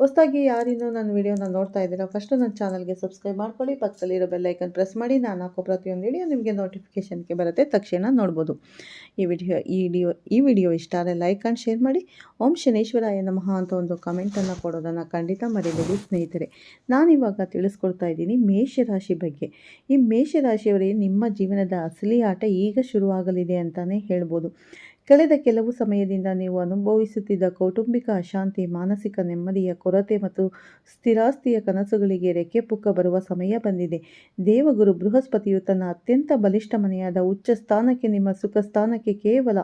ಹೊಸದಾಗಿ ಯಾರಿನ್ನೂ ನನ್ನ ವಿಡಿಯೋನ ನೋಡ್ತಾ ಇದ್ದೀರಾ ಫಸ್ಟು ನನ್ನ ಚಾನಲ್ಗೆ ಸಬ್ಸ್ಕ್ರೈಬ್ ಮಾಡ್ಕೊಳ್ಳಿ ಪಕ್ಕದಲ್ಲಿರೋ ಬೆಲ್ಲೈಕನ್ ಪ್ರೆಸ್ ಮಾಡಿ, ನಾನು ಹಾಕೋ ಪ್ರತಿಯೊಂದು ವಿಡಿಯೋ ನಿಮಗೆ ನೋಟಿಫಿಕೇಷನ್ಗೆ ಬರುತ್ತೆ, ತಕ್ಷಣ ನೋಡ್ಬೋದು. ಈ ವಿಡಿಯೋ ಈ ವಿಡಿಯೋ ಈ ವಿಡಿಯೋ ಇಷ್ಟ ಆದರೆ ಲೈಕ್ ಆ್ಯಂಡ್ ಶೇರ್ ಮಾಡಿ, ಓಂ ಶನೇಶ್ವರಾಯ ನಮಃ ಅಂತ ಒಂದು ಕಮೆಂಟನ್ನು ಕೊಡೋದನ್ನು ಖಂಡಿತ ಮರಿಬೇಡಿ ಸ್ನೇಹಿತರೆ. ನಾನಿವಾಗ ತಿಳಿಸ್ಕೊಡ್ತಾ ಇದ್ದೀನಿ ಮೇಷರಾಶಿ ಬಗ್ಗೆ. ಈ ಮೇಷರಾಶಿಯವರೇ ನಿಮ್ಮ ಜೀವನದ ಅಸಲಿ ಆಟ ಈಗ ಶುರುವಾಗಲಿದೆ ಅಂತಲೇ ಹೇಳ್ಬೋದು. ಕಳೆದ ಕೆಲವು ಸಮಯದಿಂದ ನೀವು ಅನುಭವಿಸುತ್ತಿದ್ದ ಕೌಟುಂಬಿಕ ಅಶಾಂತಿ, ಮಾನಸಿಕ ನೆಮ್ಮದಿಯ ಕೊರತೆ ಮತ್ತು ಸ್ಥಿರಾಸ್ತಿಯ ಕನಸುಗಳಿಗೆ ರೆಕ್ಕೆ ಪುಕ್ಕ ಬರುವ ಸಮಯ ಬಂದಿದೆ. ದೇವಗುರು ಬೃಹಸ್ಪತಿಯು ತನ್ನ ಅತ್ಯಂತ ಬಲಿಷ್ಠ ಮನೆಯಾದ ಉಚ್ಚ ಸ್ಥಾನಕ್ಕೆ ನಿಮ್ಮ ಸುಖ ಸ್ಥಾನಕ್ಕೆ ಕೇವಲ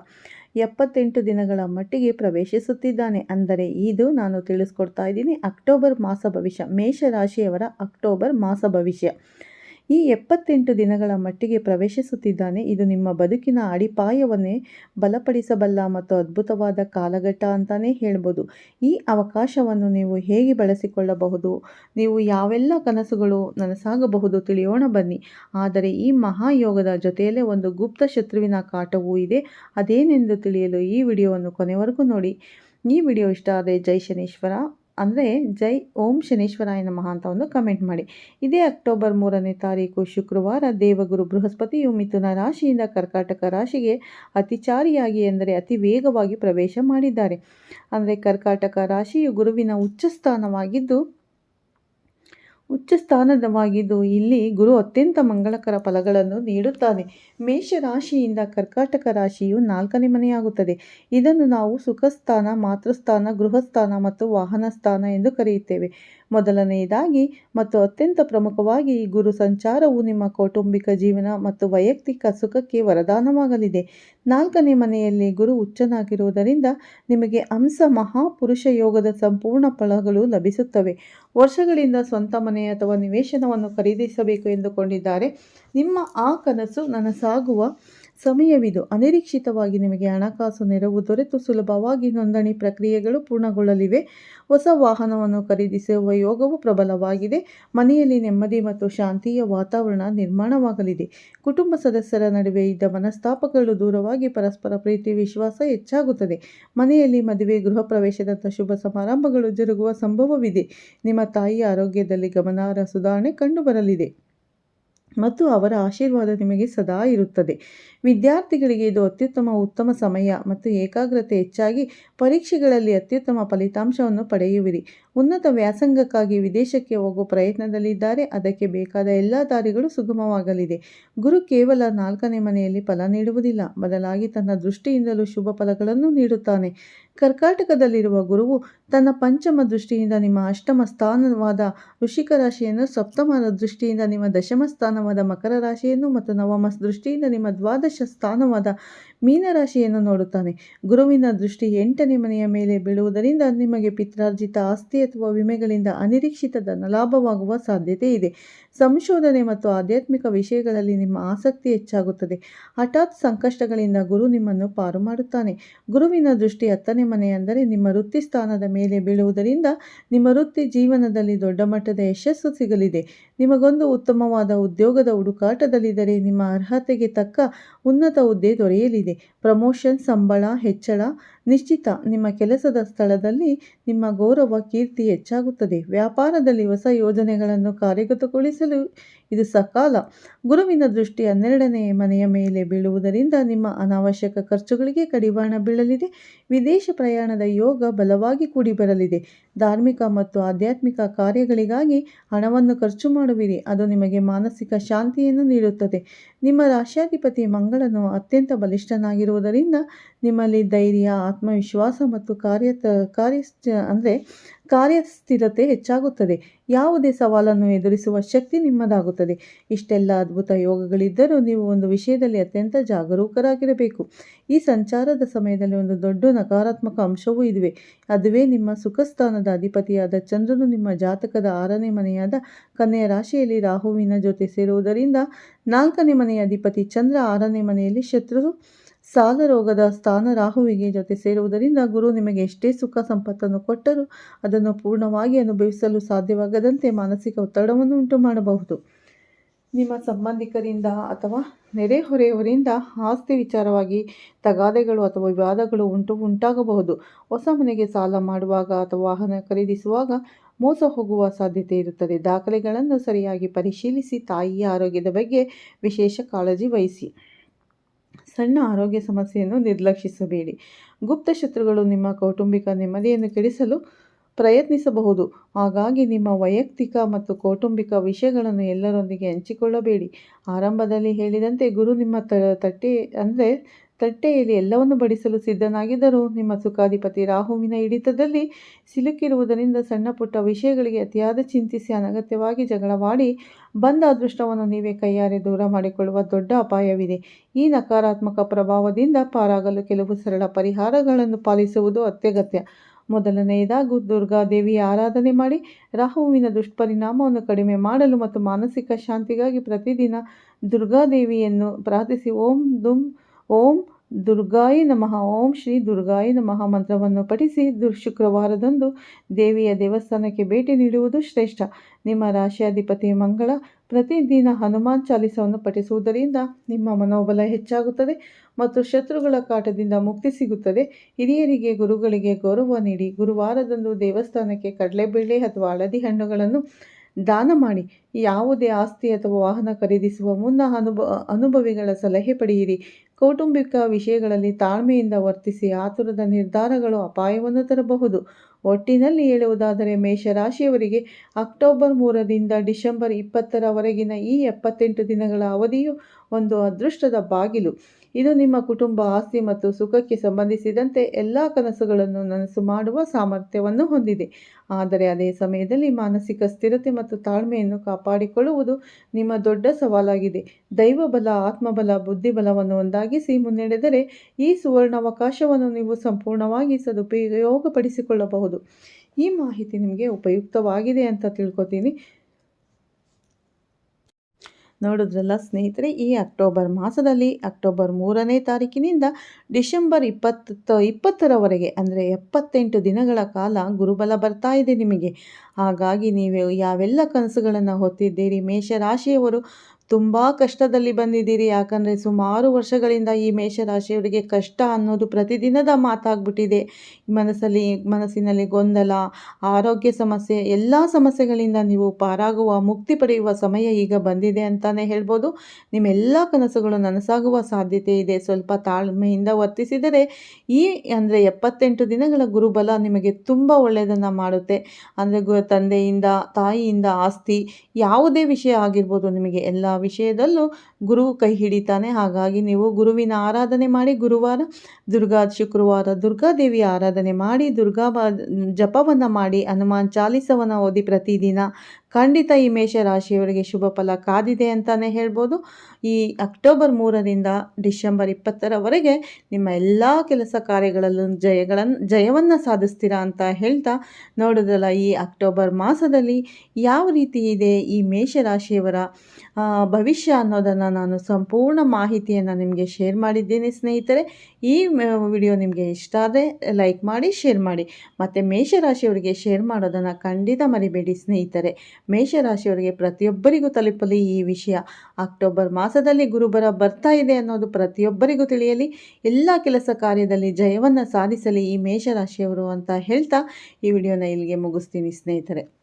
ಎಪ್ಪತ್ತೆಂಟು ದಿನಗಳ ಮಟ್ಟಿಗೆ ಪ್ರವೇಶಿಸುತ್ತಿದ್ದಾನೆ. ಅಂದರೆ ಇದು ನಾನು ತಿಳಿಸ್ಕೊಡ್ತಾ ಇದ್ದೀನಿ ಅಕ್ಟೋಬರ್ ಮಾಸ ಭವಿಷ್ಯ, ಮೇಷರಾಶಿಯವರ ಅಕ್ಟೋಬರ್ ಮಾಸ ಭವಿಷ್ಯ. ಈ ಎಪ್ಪತ್ತೆಂಟು ದಿನಗಳ ಮಟ್ಟಿಗೆ ಪ್ರವೇಶಿಸುತ್ತಿದ್ದಾನೆ. ಇದು ನಿಮ್ಮ ಬದುಕಿನ ಅಡಿಪಾಯವನ್ನೇ ಬಲಪಡಿಸಬಲ್ಲ ಮತ್ತು ಅದ್ಭುತವಾದ ಕಾಲಘಟ್ಟ ಅಂತಲೇ ಹೇಳ್ಬೋದು. ಈ ಅವಕಾಶವನ್ನು ನೀವು ಹೇಗೆ ಬಳಸಿಕೊಳ್ಳಬಹುದು? ನೀವು ಯಾವೆಲ್ಲ ಕನಸುಗಳು ನನಸಾಗಬಹುದು ತಿಳಿಯೋಣ ಬನ್ನಿ. ಆದರೆ ಈ ಮಹಾಯೋಗದ ಜೊತೆಯಲ್ಲೇ ಒಂದು ಗುಪ್ತ ಶತ್ರುವಿನ ಕಾಟವೂ ಇದೆ. ಅದೇನೆಂದು ತಿಳಿಯಲು ಈ ವಿಡಿಯೋವನ್ನು ಕೊನೆವರೆಗೂ ನೋಡಿ. ಈ ವಿಡಿಯೋ ಇಷ್ಟ ಆದರೆ ಜೈ ಶನೇಶ್ವರ. ಅಂದರೆ ಜೈ ಓಂ ಶನೇಶ್ವರಾಯ ನಮಃ ಅಂತ ಒಂದು ಕಮೆಂಟ್ ಮಾಡಿ. ಇದೇ ಅಕ್ಟೋಬರ್ ಮೂರನೇ ತಾರೀಕು ಶುಕ್ರವಾರ ದೇವಗುರು ಬೃಹಸ್ಪತಿಯು ಮಿಥುನ ರಾಶಿಯಿಂದ ಕರ್ಕಾಟಕ ರಾಶಿಗೆ ಅತಿಚಾರಿಯಾಗಿ ಎಂದರೆ ಅತಿ ವೇಗವಾಗಿ ಪ್ರವೇಶ ಮಾಡಿದ್ದಾರೆ. ಅಂದರೆ ಕರ್ಕಾಟಕ ರಾಶಿಯು ಗುರುವಿನ ಉಚ್ಚ ಸ್ಥಾನವಾಗಿದ್ದು ಉಚ್ಚ ಸ್ಥಾನದವಾಗಿದ್ದು ಇಲ್ಲಿ ಗುರು ಅತ್ಯಂತ ಮಂಗಳಕರ ಫಲಗಳನ್ನು ನೀಡುತ್ತಾನೆ. ಮೇಷ ರಾಶಿಯಿಂದ ಕರ್ಕಾಟಕ ರಾಶಿಯು ನಾಲ್ಕನೇ ಮನೆಯಾಗುತ್ತದೆ. ಇದನ್ನು ನಾವು ಸುಖಸ್ಥಾನ, ಮಾತೃಸ್ಥಾನ, ಗೃಹಸ್ಥಾನ ಮತ್ತು ವಾಹನ ಸ್ಥಾನ ಎಂದು ಕರೆಯುತ್ತೇವೆ. ಮೊದಲನೆಯದಾಗಿ ಮತ್ತು ಅತ್ಯಂತ ಪ್ರಮುಖವಾಗಿ ಗುರು ಸಂಚಾರವು ನಿಮ್ಮ ಕೌಟುಂಬಿಕ ಜೀವನ ಮತ್ತು ವೈಯಕ್ತಿಕ ಸುಖಕ್ಕೆ ವರದಾನವಾಗಲಿದೆ. ನಾಲ್ಕನೇ ಮನೆಯಲ್ಲಿ ಗುರು ಉಚ್ಚನಾಗಿರುವುದರಿಂದ ನಿಮಗೆ ಅಂಶ ಮಹಾಪುರುಷ ಯೋಗದ ಸಂಪೂರ್ಣ ಫಲಗಳು ಲಭಿಸುತ್ತವೆ. ವರ್ಷಗಳಿಂದ ಸ್ವಂತ ಮನೆ ಅಥವಾ ನಿವೇಶನವನ್ನು ಖರೀದಿಸಬೇಕು ಎಂದುಕೊಂಡಿದ್ದಾರೆ. ನಿಮ್ಮ ಆ ಕನಸು ನನಸಾಗುವ ಸಮಯವಿದು. ಅನಿರೀಕ್ಷಿತವಾಗಿ ನಿಮಗೆ ಹಣಕಾಸು ನೆರವು ದೊರೆತು. ಸುಲಭವಾಗಿ ನೋಂದಣಿ ಪ್ರಕ್ರಿಯೆಗಳು ಪೂರ್ಣಗೊಳ್ಳಲಿವೆ. ಹೊಸ ವಾಹನವನ್ನು ಖರೀದಿಸುವ ಯೋಗವು ಪ್ರಬಲವಾಗಿದೆ. ಮನೆಯಲ್ಲಿ ನೆಮ್ಮದಿ ಮತ್ತು ಶಾಂತಿಯ ವಾತಾವರಣ ನಿರ್ಮಾಣವಾಗಲಿದೆ. ಕುಟುಂಬ ಸದಸ್ಯರ ನಡುವೆ ಇದ್ದ ಮನಸ್ತಾಪಗಳು ದೂರವಾಗಿ ಪರಸ್ಪರ ಪ್ರೀತಿ, ವಿಶ್ವಾಸ ಹೆಚ್ಚಾಗುತ್ತದೆ. ಮನೆಯಲ್ಲಿ ಮದುವೆ, ಗೃಹ ಪ್ರವೇಶದಂಥ ಶುಭ ಸಮಾರಂಭಗಳು ಜರುಗುವ ಸಂಭವವಿದೆ. ನಿಮ್ಮ ತಾಯಿಯ ಆರೋಗ್ಯದಲ್ಲಿ ಗಮನಾರ್ಹ ಸುಧಾರಣೆ ಕಂಡುಬರಲಿದೆ. ಮತ್ತು ಅವರ ಆಶೀರ್ವಾದ ನಿಮಗೆ ಸದಾ ಇರುತ್ತದೆ. ವಿದ್ಯಾರ್ಥಿಗಳಿಗೆ ಇದು ಅತ್ಯುತ್ತಮ, ಉತ್ತಮ ಸಮಯ ಮತ್ತು ಏಕಾಗ್ರತೆ ಹೆಚ್ಚಾಗಿ ಪರೀಕ್ಷೆಗಳಲ್ಲಿ ಅತ್ಯುತ್ತಮ ಫಲಿತಾಂಶವನ್ನು ಪಡೆಯುವಿರಿ. ಉನ್ನತ ವ್ಯಾಸಂಗಕ್ಕಾಗಿ ವಿದೇಶಕ್ಕೆ ಹೋಗುವ ಪ್ರಯತ್ನದಲ್ಲಿದ್ದಾರೆ. ಅದಕ್ಕೆ ಬೇಕಾದ ಎಲ್ಲ ದಾರಿಗಳು ಸುಗಮವಾಗಲಿದೆ. ಗುರು ಕೇವಲ ನಾಲ್ಕನೇ ಮನೆಯಲ್ಲಿ ಫಲ ನೀಡುವುದಿಲ್ಲ. ಬದಲಾಗಿ ತನ್ನ ದೃಷ್ಟಿಯಿಂದಲೂ ಶುಭ ಫಲಗಳನ್ನು ನೀಡುತ್ತಾನೆ. ಕರ್ಕಾಟಕದಲ್ಲಿರುವ ಗುರುವು ತನ್ನ ಪಂಚಮ ದೃಷ್ಟಿಯಿಂದ ನಿಮ್ಮ ಅಷ್ಟಮ ಸ್ಥಾನವಾದ ಋಷಿಕ ರಾಶಿಯನ್ನು ಸಪ್ತಮ ದೃಷ್ಟಿಯಿಂದ ನಿಮ್ಮ ದಶಮ ಸ್ಥಾನವಾದ ಮಕರ ರಾಶಿಯನ್ನು ಮತ್ತು ನವಮ ದೃಷ್ಟಿಯಿಂದ ನಿಮ್ಮ ದ್ವಾದಶ ಸ್ಥಾನವಾದ ಮೀನರಾಶಿಯನ್ನು ನೋಡುತ್ತಾನೆ. ಗುರುವಿನ ದೃಷ್ಟಿ ಎಂಟನೇ ಮನೆಯ ಮೇಲೆ ಬೀಳುವುದರಿಂದ ನಿಮಗೆ ಪಿತ್ರಾರ್ಜಿತ ಆಸ್ತಿ ಅಥವಾ ವಿಮೆಗಳಿಂದ ಅನಿರೀಕ್ಷಿತ ಲಾಭವಾಗುವ ಸಾಧ್ಯತೆ ಇದೆ. ಸಂಶೋಧನೆ ಮತ್ತು ಆಧ್ಯಾತ್ಮಿಕ ವಿಷಯಗಳಲ್ಲಿ ನಿಮ್ಮ ಆಸಕ್ತಿ ಹೆಚ್ಚಾಗುತ್ತದೆ. ಹಠಾತ್ ಸಂಕಷ್ಟಗಳಿಂದ ಗುರು ನಿಮ್ಮನ್ನು ಪಾರು ಮಾಡುತ್ತಾನೆ. ಗುರುವಿನ ದೃಷ್ಟಿ ಹತ್ತನೇ ಮನೆ ಅಂದರೆ ನಿಮ್ಮ ವೃತ್ತಿ ಸ್ಥಾನದ ಮೇಲೆ ಬೀಳುವುದರಿಂದ ನಿಮ್ಮ ವೃತ್ತಿ ಜೀವನದಲ್ಲಿ ದೊಡ್ಡ ಮಟ್ಟದ ಯಶಸ್ಸು ಸಿಗಲಿದೆ. ನಿಮಗೊಂದು ಉತ್ತಮವಾದ ಉದ್ಯೋಗದ ಹುಡುಕಾಟದಲ್ಲಿದ್ದರೆ ನಿಮ್ಮ ಅರ್ಹತೆಗೆ ತಕ್ಕ ಉನ್ನತ ಹುದ್ದೆ ದೊರೆಯಲಿದೆ. ಪ್ರಮೋಷನ್, ಸಂಬಳ, ಹೆಚ್ಚಳ ನಿಶ್ಚಿತ. ನಿಮ್ಮ ಕೆಲಸದ ಸ್ಥಳದಲ್ಲಿ ನಿಮ್ಮ ಗೌರವ, ಕೀರ್ತಿ ಹೆಚ್ಚಾಗುತ್ತದೆ. ವ್ಯಾಪಾರದಲ್ಲಿ ಹೊಸ ಯೋಜನೆಗಳನ್ನು ಕಾರ್ಯಗತಗೊಳಿಸಲು ಇದು ಸಕಾಲ. ಗುರುವಿನ ದೃಷ್ಟಿ ಹನ್ನೆರಡನೇ ಮನೆಯ ಮೇಲೆ ಬೀಳುವುದರಿಂದ ನಿಮ್ಮ ಅನಾವಶ್ಯಕ ಖರ್ಚುಗಳಿಗೆ ಕಡಿವಾಣ ಬೀಳಲಿದೆ. ವಿದೇಶ ಪ್ರಯಾಣದ ಯೋಗ ಬಲವಾಗಿ ಕೂಡಿ ಬರಲಿದೆ. ಧಾರ್ಮಿಕ ಮತ್ತು ಆಧ್ಯಾತ್ಮಿಕ ಕಾರ್ಯಗಳಿಗಾಗಿ ಹಣವನ್ನು ಖರ್ಚು ಮಾಡುವಿರಿ. ಅದು ನಿಮಗೆ ಮಾನಸಿಕ ಶಾಂತಿಯನ್ನು ನೀಡುತ್ತದೆ. ನಿಮ್ಮ ರಾಶ್ಯಾಧಿಪತಿ ಮಂಗಳನು ಅತ್ಯಂತ ಬಲಿಷ್ಠನಾಗಿರುವುದರಿಂದ ನಿಮ್ಮಲ್ಲಿ ಧೈರ್ಯ, ಆತ್ಮವಿಶ್ವಾಸ ಮತ್ತು ಕಾರ್ಯ ಕಾರ್ಯ ಅಂದರೆ ಕಾರ್ಯಸ್ಥಿರತೆ ಹೆಚ್ಚಾಗುತ್ತದೆ. ಯಾವುದೇ ಸವಾಲನ್ನು ಎದುರಿಸುವ ಶಕ್ತಿ ನಿಮ್ಮದಾಗುತ್ತದೆ. ಇಷ್ಟೆಲ್ಲ ಅದ್ಭುತ ಯೋಗಗಳಿದ್ದರೂ ನೀವು ಒಂದು ವಿಷಯದಲ್ಲಿ ಅತ್ಯಂತ ಜಾಗರೂಕರಾಗಿರಬೇಕು. ಈ ಸಂಚಾರದ ಸಮಯದಲ್ಲಿ ಒಂದು ದೊಡ್ಡ ನಕಾರಾತ್ಮಕ ಅಂಶವೂ ಇದುವೆ. ಅದುವೇ ನಿಮ್ಮ ಸುಖಸ್ಥಾನದ ಅಧಿಪತಿಯಾದ ಚಂದ್ರನು ನಿಮ್ಮ ಜಾತಕದ ಆರನೇ ಮನೆಯಾದ ಕನ್ಯಾ ರಾಶಿಯಲ್ಲಿ ರಾಹುವಿನ ಜೊತೆ ಸೇರುವುದರಿಂದ ನಾಲ್ಕನೇ ಮನೆಯ ಅಧಿಪತಿ ಚಂದ್ರ ಆರನೇ ಮನೆಯಲ್ಲಿ ಶತ್ರು ಸಾಲ ರೋಗದ ಸ್ಥಾನ ರಾಹುವಿಗೆ ಜೊತೆ ಸೇರುವುದರಿಂದ ಗುರು ನಿಮಗೆ ಎಷ್ಟೇ ಸುಖ ಸಂಪತ್ತನ್ನು ಕೊಟ್ಟರೂ ಅದನ್ನು ಪೂರ್ಣವಾಗಿ ಅನುಭವಿಸಲು ಸಾಧ್ಯವಾಗದಂತೆ ಮಾನಸಿಕ ಒತ್ತಡವನ್ನು ಉಂಟು ಮಾಡಬಹುದು. ನಿಮ್ಮ ಸಂಬಂಧಿಕರಿಂದ ಅಥವಾ ನೆರೆಹೊರೆಯವರಿಂದ ಆಸ್ತಿ ವಿಚಾರವಾಗಿ ತಗಾದೆಗಳು ಅಥವಾ ವಿವಾದಗಳು ಉಂಟು ಉಂಟಾಗಬಹುದು. ಹೊಸ ಮನೆಗೆ ಸಾಲ ಮಾಡುವಾಗ ಅಥವಾ ವಾಹನ ಖರೀದಿಸುವಾಗ ಮೋಸ ಹೋಗುವ ಸಾಧ್ಯತೆ ಇರುತ್ತದೆ. ದಾಖಲೆಗಳನ್ನು ಸರಿಯಾಗಿ ಪರಿಶೀಲಿಸಿ ತಾಯಿಯ ಆರೋಗ್ಯದ ಬಗ್ಗೆ ವಿಶೇಷ ಕಾಳಜಿ ವಹಿಸಿ. ಸಣ್ಣ ಆರೋಗ್ಯ ಸಮಸ್ಯೆಯನ್ನು ನಿರ್ಲಕ್ಷಿಸಬೇಡಿ. ಗುಪ್ತ ಶತ್ರುಗಳು ನಿಮ್ಮ ಕೌಟುಂಬಿಕ ನೆಮ್ಮದಿಯನ್ನು ಕೆಡಿಸಲು ಪ್ರಯತ್ನಿಸಬಹುದು. ಹಾಗಾಗಿ ನಿಮ್ಮ ವೈಯಕ್ತಿಕ ಮತ್ತು ಕೌಟುಂಬಿಕ ವಿಷಯಗಳನ್ನು ಎಲ್ಲರೊಂದಿಗೆ ಹಂಚಿಕೊಳ್ಳಬೇಡಿ. ಆರಂಭದಲ್ಲಿ ಹೇಳಿದಂತೆ ಗುರು ನಿಮ್ಮ ತಟ್ಟೆ, ಅಂದರೆ ತಟ್ಟೆಯಲ್ಲಿ ಎಲ್ಲವನ್ನು ಬಡಿಸಲು ಸಿದ್ಧನಾಗಿದ್ದರೂ ನಿಮ್ಮ ಸುಖಾಧಿಪತಿ ರಾಹುವಿನ ಹಿಡಿತದಲ್ಲಿ ಸಿಲುಕಿರುವುದರಿಂದ ಸಣ್ಣ ಪುಟ್ಟ ವಿಷಯಗಳಿಗೆ ಅತಿಯಾದ ಚಿಂತಿಸಿ ಅನಗತ್ಯವಾಗಿ ಜಗಳವಾಡಿ ಬಂದ ಅದೃಷ್ಟವನ್ನು ನೀವೇ ಕೈಯಾರೆ ದೂರ ಮಾಡಿಕೊಳ್ಳುವ ದೊಡ್ಡ ಅಪಾಯವಿದೆ. ಈ ನಕಾರಾತ್ಮಕ ಪ್ರಭಾವದಿಂದ ಪಾರಾಗಲು ಕೆಲವು ಸರಳ ಪರಿಹಾರಗಳನ್ನು ಪಾಲಿಸುವುದು ಅತ್ಯಗತ್ಯ. ಮೊದಲನೆಯದಾಗೂ ದುರ್ಗಾದೇವಿಯ ಆರಾಧನೆ ಮಾಡಿ ರಾಹುವಿನ ದುಷ್ಪರಿಣಾಮವನ್ನು ಕಡಿಮೆ ಮಾಡಲು ಮತ್ತು ಮಾನಸಿಕ ಶಾಂತಿಗಾಗಿ ಪ್ರತಿದಿನ ದುರ್ಗಾದೇವಿಯನ್ನು ಪ್ರಾರ್ಥಿಸಿ ಓಂ ದುಂ ಓಂ ದುರ್ಗಾಯಿ ನಮಃ. ಓಂ ಶ್ರೀ ದುರ್ಗಾಯಿ ನಮಃ. ಮಂತ್ರವನ್ನು ಪಠಿಸಿ ದುರ್ ಶುಕ್ರವಾರದಂದು ದೇವಿಯ ದೇವಸ್ಥಾನಕ್ಕೆ ಭೇಟಿ ನೀಡುವುದು ಶ್ರೇಷ್ಠ. ನಿಮ್ಮ ರಾಶಿಯಾಧಿಪತಿ ಮಂಗಳ, ಪ್ರತಿದಿನ ಹನುಮಾನ್ ಚಾಲಿಸವನ್ನು ಪಠಿಸುವುದರಿಂದ ನಿಮ್ಮ ಮನೋಬಲ ಹೆಚ್ಚಾಗುತ್ತದೆ ಮತ್ತು ಶತ್ರುಗಳ ಕಾಟದಿಂದ ಮುಕ್ತಿ ಸಿಗುತ್ತದೆ. ಹಿರಿಯರಿಗೆ, ಗುರುಗಳಿಗೆ ಗೌರವ ನೀಡಿ ಗುರುವಾರದಂದು ದೇವಸ್ಥಾನಕ್ಕೆ ಕಡಲೆಬೇಳೆ ಅಥವಾ ಹಳದಿ ಹಣ್ಣುಗಳನ್ನು ದಾನ ಮಾಡಿ, ಯಾವುದೇ ಆಸ್ತಿ ಅಥವಾ ವಾಹನ ಖರೀದಿಸುವ ಮುನ್ನ ಅನುಭ, ಅನುಭವಿಗಳ ಸಲಹೆ ಪಡೆಯಿರಿ. ಕೌಟುಂಬಿಕ ವಿಷಯಗಳಲ್ಲಿ ತಾಳ್ಮೆಯಿಂದ ವರ್ತಿಸಿ ಆತುರದ ನಿರ್ಧಾರಗಳು ಅಪಾಯವನ್ನು ತರಬಹುದು. ಒಟ್ಟಿನಲ್ಲಿ ಹೇಳುವುದಾದರೆ, ಮೇಷರಾಶಿಯವರಿಗೆ ಅಕ್ಟೋಬರ್ ಮೂರರಿಂದ ಡಿಸೆಂಬರ್ ಇಪ್ಪತ್ತರವರೆಗಿನ ಈ ಎಪ್ಪತ್ತೆಂಟು ದಿನಗಳ ಅವಧಿಯು ಒಂದು ಅದೃಷ್ಟದ ಬಾಗಿಲು. ಇದು ನಿಮ್ಮ ಕುಟುಂಬ, ಆಸ್ತಿ ಮತ್ತು ಸುಖಕ್ಕೆ ಸಂಬಂಧಿಸಿದಂತೆ ಎಲ್ಲ ಕನಸುಗಳನ್ನು ನನಸು ಮಾಡುವ ಸಾಮರ್ಥ್ಯವನ್ನು ಹೊಂದಿದೆ. ಆದರೆ ಅದೇ ಸಮಯದಲ್ಲಿ ಮಾನಸಿಕ ಸ್ಥಿರತೆ ಮತ್ತು ತಾಳ್ಮೆಯನ್ನು ಕಾಪಾಡಿಕೊಳ್ಳುವುದು ನಿಮ್ಮ ದೊಡ್ಡ ಸವಾಲಾಗಿದೆ. ದೈವಬಲ, ಆತ್ಮಬಲ, ಬುದ್ಧಿಬಲವನ್ನು ಒಂದಾಗಿಸಿ ಮುನ್ನಡೆದರೆ ಈ ಸುವರ್ಣಾವಕಾಶವನ್ನು ನೀವು ಸಂಪೂರ್ಣವಾಗಿ ಸದುಪಯೋಗಪಡಿಸಿಕೊಳ್ಳಬಹುದು. ಈ ಮಾಹಿತಿ ನಿಮಗೆ ಉಪಯುಕ್ತವಾಗಿದೆ ಅಂತ ತಿಳ್ಕೊತೀನಿ. ನೋಡಿದ್ರಲ್ಲ ಸ್ನೇಹಿತರೆ, ಈ ಅಕ್ಟೋಬರ್ ಮಾಸದಲ್ಲಿ ಅಕ್ಟೋಬರ್ ಮೂರನೇ ತಾರೀಕಿನಿಂದ ಡಿಸೆಂಬರ್ ಇಪ್ಪತ್ತ, ಇಪ್ಪತ್ತರವರೆಗೆ, ಅಂದರೆ ಎಪ್ಪತ್ತೆಂಟು ದಿನಗಳ ಕಾಲ ಗುರುಬಲ ಬರ್ತಾ ಇದೆ ನಿಮಗೆ. ಹಾಗಾಗಿ ನೀವು ಯಾವೆಲ್ಲ ಕನಸುಗಳನ್ನು ಹೊತ್ತಿದ್ದೀರಿ, ಮೇಷರಾಶಿಯವರು ತುಂಬ ಕಷ್ಟದಲ್ಲಿ ಬಂದಿದ್ದೀರಿ. ಯಾಕಂದರೆ ಸುಮಾರು ವರ್ಷಗಳಿಂದ ಈ ಮೇಷರಾಶಿಯವರಿಗೆ ಕಷ್ಟ ಅನ್ನೋದು ಪ್ರತಿದಿನದ ಮಾತಾಗ್ಬಿಟ್ಟಿದೆ. ಮನಸ್ಸಲ್ಲಿ, ಮನಸ್ಸಿನಲ್ಲಿ ಗೊಂದಲ, ಆರೋಗ್ಯ ಸಮಸ್ಯೆ, ಎಲ್ಲ ಸಮಸ್ಯೆಗಳಿಂದ ನೀವು ಪಾರಾಗುವ, ಮುಕ್ತಿ ಪಡೆಯುವ ಸಮಯ ಈಗ ಬಂದಿದೆ ಅಂತಲೇ ಹೇಳ್ಬೋದು. ನಿಮ್ಮೆಲ್ಲ ಕನಸುಗಳು ನನಸಾಗುವ ಸಾಧ್ಯತೆ ಇದೆ. ಸ್ವಲ್ಪ ತಾಳ್ಮೆಯಿಂದ ವರ್ತಿಸಿದರೆ ಈ ಅಂದರೆ ಎಪ್ಪತ್ತೆಂಟು ದಿನಗಳ ಗುರುಬಲ ನಿಮಗೆ ತುಂಬ ಒಳ್ಳೆಯದನ್ನು ಮಾಡುತ್ತೆ. ಅಂದರೆ ತಂದೆಯಿಂದ, ತಾಯಿಯಿಂದ ಆಸ್ತಿ ಯಾವುದೇ ವಿಷಯ ಆಗಿರ್ಬೋದು ನಿಮಗೆ ಎಲ್ಲ ವಿಷಯದಲ್ಲೂ ಗುರು ಕೈ ಹಿಡಿತಾನೆ. ಹಾಗಾಗಿ ನೀವು ಗುರುವಿನ ಆರಾಧನೆ ಮಾಡಿ ಗುರುವಾರ ದುರ್ಗಾ, ಶುಕ್ರವಾರ ದುರ್ಗಾದೇವಿ ಆರಾಧನೆ ಮಾಡಿ, ದುರ್ಗಾ ಜಪವನ್ನು ಮಾಡಿ, ಹನುಮಾನ್ ಚಾಲಿಸವನ್ನು ಓದಿ ಪ್ರತಿದಿನ ಖಂಡಿತ ಈ ಮೇಷರಾಶಿಯವರಿಗೆ ಶುಭ ಫಲ ಕಾದಿದೆ ಅಂತಲೇ ಹೇಳ್ಬೋದು. ಈ ಅಕ್ಟೋಬರ್ ಮೂರರಿಂದ ಡಿಸೆಂಬರ್ ಇಪ್ಪತ್ತರವರೆಗೆ ನಿಮ್ಮ ಎಲ್ಲ ಕೆಲಸ ಕಾರ್ಯಗಳಲ್ಲೂ ಜಯಗಳನ್ನು ಜಯವನ್ನು ಸಾಧಿಸ್ತೀರಾ ಅಂತ ಹೇಳ್ತಾ ನೋಡೋದಲ್ಲ, ಈ ಅಕ್ಟೋಬರ್ ಮಾಸದಲ್ಲಿ ಯಾವ ರೀತಿ ಇದೆ ಈ ಮೇಷರಾಶಿಯವರ ಭವಿಷ್ಯ ಅನ್ನೋದನ್ನು ನಾನು ಸಂಪೂರ್ಣ ಮಾಹಿತಿಯನ್ನು ನಿಮಗೆ ಶೇರ್ ಮಾಡಿದ್ದೇನೆ ಸ್ನೇಹಿತರೆ. ಈ ವಿಡಿಯೋ ನಿಮಗೆ ಇಷ್ಟ ಆದರೆ ಲೈಕ್ ಮಾಡಿ, ಶೇರ್ ಮಾಡಿ. ಮತ್ತು ಮೇಷರಾಶಿಯವರಿಗೆ ಶೇರ್ ಮಾಡೋದನ್ನು ಖಂಡಿತ ಮರಿಬೇಡಿ ಸ್ನೇಹಿತರೆ. ಮೇಷರಾಶಿಯವರಿಗೆ ಪ್ರತಿಯೊಬ್ಬರಿಗೂ ತಲುಪಲಿ ಈ ವಿಷಯ. ಅಕ್ಟೋಬರ್ ಮಾಸದಲ್ಲಿ ಗುರುಬರ ಬರ್ತಾ ಇದೆ ಅನ್ನೋದು ಪ್ರತಿಯೊಬ್ಬರಿಗೂ ತಿಳಿಯಲಿ. ಎಲ್ಲ ಕೆಲಸ ಕಾರ್ಯದಲ್ಲಿ ಜಯವನ್ನು ಸಾಧಿಸಲಿ ಈ ಮೇಷರಾಶಿಯವರು ಅಂತ ಹೇಳ್ತಾ ಈ ವಿಡಿಯೋನ ಇಲ್ಲಿಗೆ ಮುಗಿಸ್ತೀನಿ ಸ್ನೇಹಿತರೆ.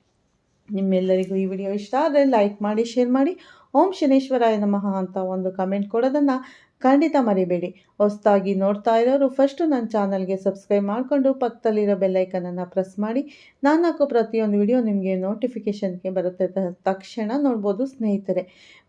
ನಿಮ್ಮೆಲ್ಲರಿಗೂ ಈ ವಿಡಿಯೋ ಇಷ್ಟ ಆದರೆ ಲೈಕ್ ಮಾಡಿ, ಶೇರ್ ಮಾಡಿ. ಓಂ ಶನೇಶ್ವರಾಯ ನಮಃ ಅಂತ ಒಂದು ಕಮೆಂಟ್ ಕೊಡೋದನ್ನು ಖಂಡಿತ ಮರಿಬೇಡಿ. ಹೊಸದಾಗಿ ನೋಡ್ತಾ ಇರೋರು ಫಸ್ಟು ನನ್ನ ಚಾನಲ್ಗೆ ಸಬ್ಸ್ಕ್ರೈಬ್ ಮಾಡಿಕೊಂಡು ಪಕ್ಕದಲ್ಲಿರೋ ಬೆಲ್ಲೈಕನನ್ನು ಪ್ರೆಸ್ ಮಾಡಿ. ನಾನು ಹಾಕೋ ಪ್ರತಿಯೊಂದು ವಿಡಿಯೋ ನಿಮಗೆ ನೋಟಿಫಿಕೇಷನ್ಗೆ ಬರುತ್ತೆ ತಕ್ಷಣ ನೋಡ್ಬೋದು ಸ್ನೇಹಿತರೆ.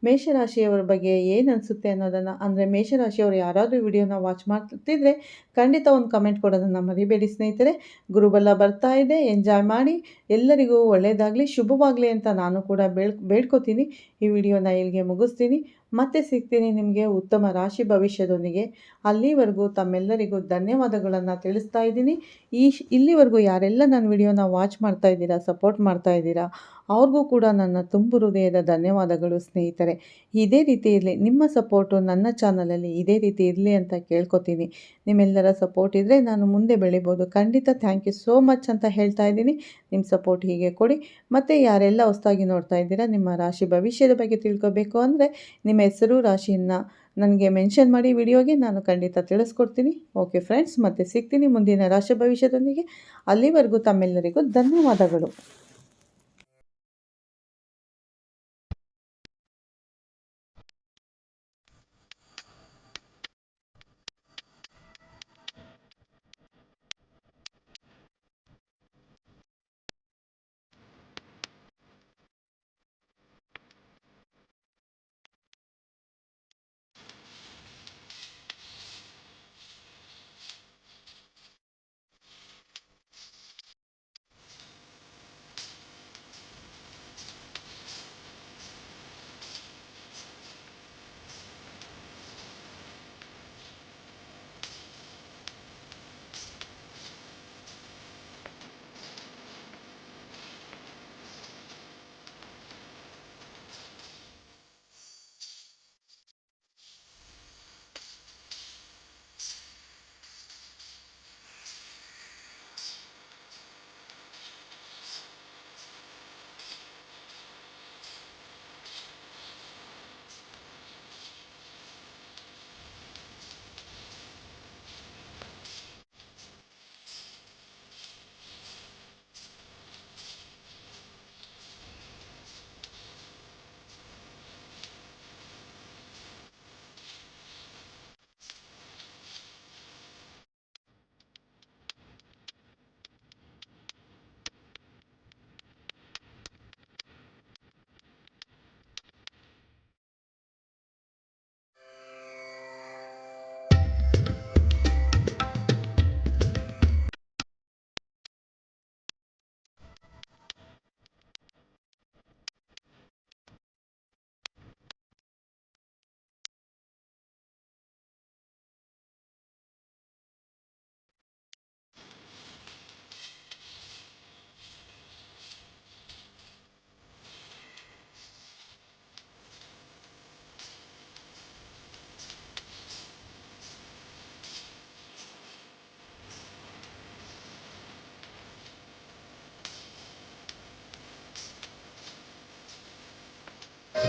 ಮೇಷರಾಶಿಯವರ ಬಗ್ಗೆ ಏನು ಅನಿಸುತ್ತೆ ಅನ್ನೋದನ್ನು, ಅಂದರೆ ಮೇಷರಾಶಿಯವರು ಯಾರಾದರೂ ವಿಡಿಯೋನ ವಾಚ್ ಮಾಡ್ತಿದ್ರೆ ಖಂಡಿತ ಒಂದು ಕಮೆಂಟ್ ಕೊಡೋದನ್ನು ಮರಿಬೇಡಿ ಸ್ನೇಹಿತರೆ. ಗುರುಬಲ್ಲ ಬರ್ತಾ ಇದೆ ಎಂಜಾಯ್ ಮಾಡಿ. ಎಲ್ಲರಿಗೂ ಒಳ್ಳೆಯದಾಗಲಿ ಶುಭವಾಗಲಿ ಅಂತ ನಾನು ಕೂಡ ಬೇಳ್ ಬೇಡ್ಕೋತೀನಿ. ಈ ವಿಡಿಯೋನ ಇಲ್ಲಿಗೆ ಮುಗಿಸ್ತೀನಿ. ಮತ್ತೆ ಸಿಗ್ತೀನಿ ನಿಮಗೆ ಉತ್ತಮ ರಾಶಿ ಭವಿಷ್ಯದೊಂದಿಗೆ. ಅಲ್ಲಿವರೆಗೂ ತಮ್ಮೆಲ್ಲರಿಗೂ ಧನ್ಯವಾದಗಳನ್ನು ತಿಳಿಸ್ತಾ ಇದ್ದೀನಿ. ಈ ಇಲ್ಲಿವರೆಗೂ ಯಾರೆಲ್ಲ ನನ್ನ ವಿಡಿಯೋನ ವಾಚ್ ಮಾಡ್ತಾ ಇದ್ದೀರಾ, ಸಪೋರ್ಟ್ ಮಾಡ್ತಾ ಇದ್ದೀರಾ ಅವ್ರಿಗೂ ಕೂಡ ನನ್ನ ತುಂಬು ಹೃದಯದ ಧನ್ಯವಾದಗಳು, ಸ್ನೇಹಿತರೆ. ಇದೇ ರೀತಿ ಇರಲಿ, ನಿಮ್ಮ ಸಪೋರ್ಟು ನನ್ನ ಚಾನಲಲ್ಲಿ ಇದೇ ರೀತಿ ಇರಲಿ ಅಂತ ಕೇಳ್ಕೊತೀನಿ. ನಿಮ್ಮೆಲ್ಲರ ಸಪೋರ್ಟ್ ಇದ್ದರೆ ನಾನು ಮುಂದೆ ಬೆಳಿಬೋದು. ಖಂಡಿತ ಥ್ಯಾಂಕ್ ಯು ಸೋ ಮಚ್ ಅಂತ ಹೇಳ್ತಾ ಇದ್ದೀನಿ. ನಿಮ್ಮ ಸಪೋರ್ಟ್ ಹೀಗೆ ಕೊಡಿ. ಮತ್ತು ಯಾರೆಲ್ಲ ಹೊಸ್ತಾಗಿ ನೋಡ್ತಾ ಇದ್ದೀರಾ, ನಿಮ್ಮ ರಾಶಿ ಭವಿಷ್ಯದ ಬಗ್ಗೆ ತಿಳ್ಕೊಬೇಕು ಅಂದರೆ ನಿಮ್ಮ ಹೆಸರು, ರಾಶಿಯನ್ನು ನನಗೆ ಮೆನ್ಷನ್ ಮಾಡಿ ವಿಡಿಯೋಗೆ ನಾನು ಖಂಡಿತ ತಿಳಿಸ್ಕೊಡ್ತೀನಿ. ಓಕೆ ಫ್ರೆಂಡ್ಸ್, ಮತ್ತೆ ಸಿಗ್ತೀನಿ ಮುಂದಿನ ರಾಶಿ ಭವಿಷ್ಯದೊಂದಿಗೆ. ಅಲ್ಲಿವರೆಗೂ ತಮ್ಮೆಲ್ಲರಿಗೂ ಧನ್ಯವಾದಗಳು.